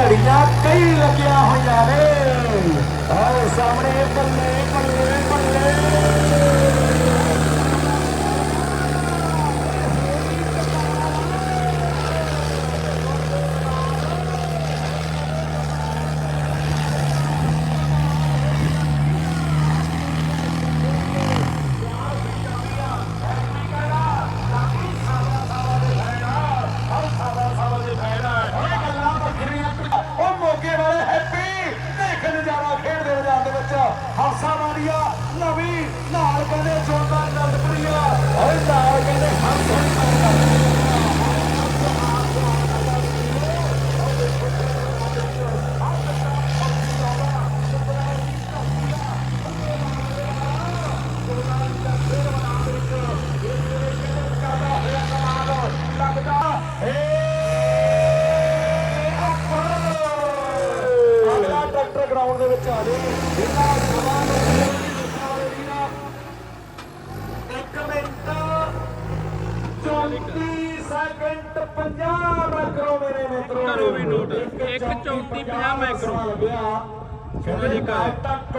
ਘੜੀਆਂ ਕਈ ਲੱਗੀਆਂ ਹੋਈਆਂ ਨੇ ਆਹ ਸਾਹਮਣੇ ਬੱਲੇ ਸੈਕਿੰਡ 50 ਮੈਕਰੋ ਮੇਰੇ ਮਿੱਤਰੋ ਕਰੋ ਵੀ ਨੋਟ। ਇੱਕ 34 50 ਮੈਕਰੋ। ਕਹਿੰਦੇ ਟੱਕ